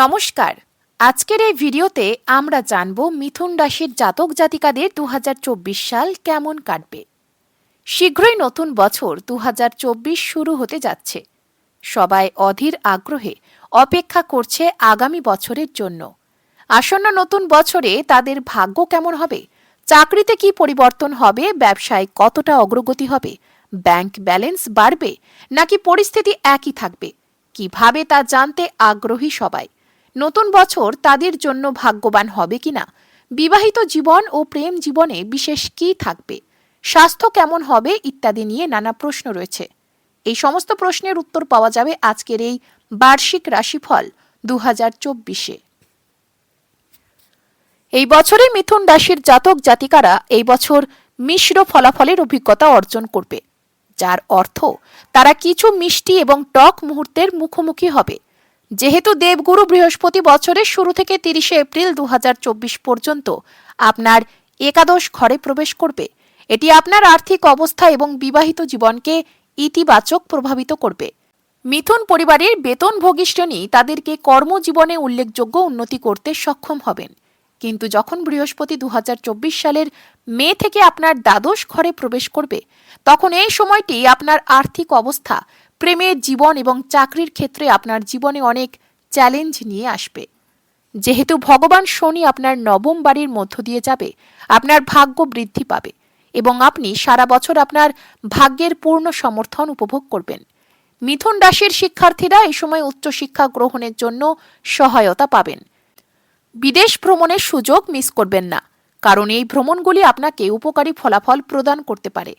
নমস্কার। আজকের এই ভিডিওতে আমরা জানব মিথুন রাশির জাতক জাতিকাদের দু হাজার চব্বিশ সাল কেমন কাটবে। শীঘ্রই নতুন বছর দু হাজার চব্বিশ শুরু হতে যাচ্ছে। সবাই অধীর আগ্রহে অপেক্ষা করছে আগামী বছরের জন্য। আসন্ন নতুন বছরে তাদের ভাগ্য কেমন হবে? চাকরিতে কি পরিবর্তন হবে? ব্যবসায় কতটা অগ্রগতি হবে? ব্যাংক ব্যালেন্স বাড়বে? নাকি পরিস্থিতি একই থাকবে? কীভাবে তা জানতে আগ্রহী সবাই? নতুন বছর তাদের জন্য ভাগ্যবান হবে কিনা? বিবাহিত জীবন ও প্রেম জীবনে বিশেষ কি থাকবে? স্বাস্থ্য কেমন হবে ইত্যাদি নিয়ে নানা প্রশ্ন রয়েছে। এই সমস্ত প্রশ্নের উত্তর পাওয়া যাবে আজকের এই বার্ষিক রাশিফল দু হাজার চব্বিশে। এই বছরে মিথুন রাশির জাতক জাতিকারা এই বছর মিশ্র ফলাফলের অভিজ্ঞতা অর্জন করবে, যার অর্থ তারা কিছু মিষ্টি এবং টক মুহূর্তের মুখোমুখি হবে। যেহেতু দেবগুরু বৃহস্পতি বছরের শুরু থেকে তিরিশে এপ্রিল দু পর্যন্ত আপনার একাদশ ঘরে প্রবেশ করবে। এটি আপনার আর্থিক অবস্থা এবং বিবাহিত জীবনকে ইতিবাচক প্রভাবিত করবে। মিথুন পরিবারের বেতনভোগী শ্রেণি তাদেরকে কর্মজীবনে উল্লেখযোগ্য উন্নতি করতে সক্ষম হবেন। কিন্তু যখন বৃহস্পতি দু হাজার চব্বিশ সালের মে থেকে আপনার দ্বাদশ ঘরে প্রবেশ করবে, তখন এই সময়টি আপনার আর্থিক অবস্থা প্রেমের জীবন এবং চাকরির ক্ষেত্রে আপনার জীবনে অনেক চ্যালেঞ্জ নিয়ে আসবে। যেহেতু ভগবান শনি আপনার নবম বাড়ির মধ্য দিয়ে যাবে, আপনার ভাগ্য বৃদ্ধি পাবে এবং আপনি সারা বছর আপনার ভাগ্যের পূর্ণ সমর্থন উপভোগ করবেন। মিথুন রাশির শিক্ষার্থীরা এই সময় উচ্চশিক্ষা গ্রহণের জন্য সহায়তা পাবেন। বিদেশ ভ্রমণের সুযোগ মিস করবেন না, কারণ এই ভ্রমণগুলি আপনাকে উপকারী ফলাফল প্রদান করতে পারে।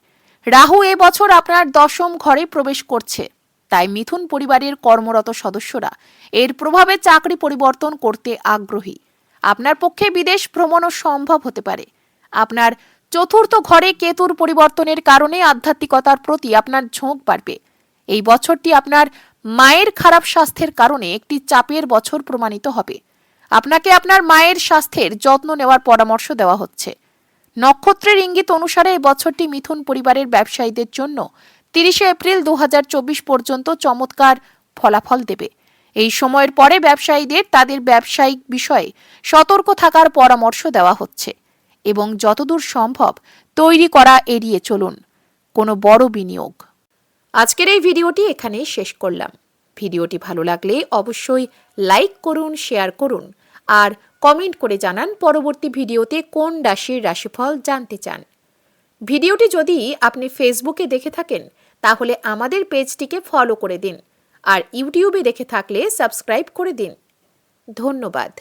রাহু এ বছর আপনার দশম ঘরে প্রবেশ করছে। তাই মিথুন পরিবারের কর্মরত সদস্যরা এর প্রভাবে চাকরি পরিবর্তন করতে আগ্রহী। আপনার পক্ষে বিদেশ ভ্রমণও সম্ভব হতে পারে। আপনার চতুর্থ ঘরে কেতুর পরিবর্তনের কারণে আধ্যাত্মিকতার প্রতি আপনার ঝোঁক বাড়বে। এই বছরটি আপনার মায়ের খারাপ স্বাস্থ্যের কারণে একটি চাপের বছর প্রমাণিত হবে। আপনাকে আপনার মায়ের স্বাস্থ্যের যত্ন নেওয়ার পরামর্শ দেওয়া হচ্ছে। নক্ষত্রের ইঙ্গিত অনুসারে এই বছরটি মিথুন পরিবারের ব্যবসায়ীদের জন্য তিরিশে এপ্রিল দুহাজার চব্বিশ পর্যন্ত চমৎকার ফলাফল দেবে। এই সময়ের পরে ব্যবসায়ীদের তাদের ব্যবসায়িক বিষয়ে সতর্ক থাকার পরামর্শ দেওয়া হচ্ছে এবং যতদূর সম্ভব তৈরি করা এড়িয়ে চলুন। কোনো বড় বিনিয়োগ। আজকের এই ভিডিওটি এখানে শেষ করলাম। ভিডিওটি ভালো লাগলে অবশ্যই লাইক করুন, শেয়ার করুন আর কমেন্ট করে জানান পরবর্তী ভিডিওতে কোন রাশির রাশিফল জানতে চান। ভিডিওটি যদি আপনি ফেসবুকে দেখে থাকেন, তাহলে আমাদের পেজটিকে ফলো করে দিন আর ইউটিউবে দেখে থাকলে সাবস্ক্রাইব করে দিন। ধন্যবাদ।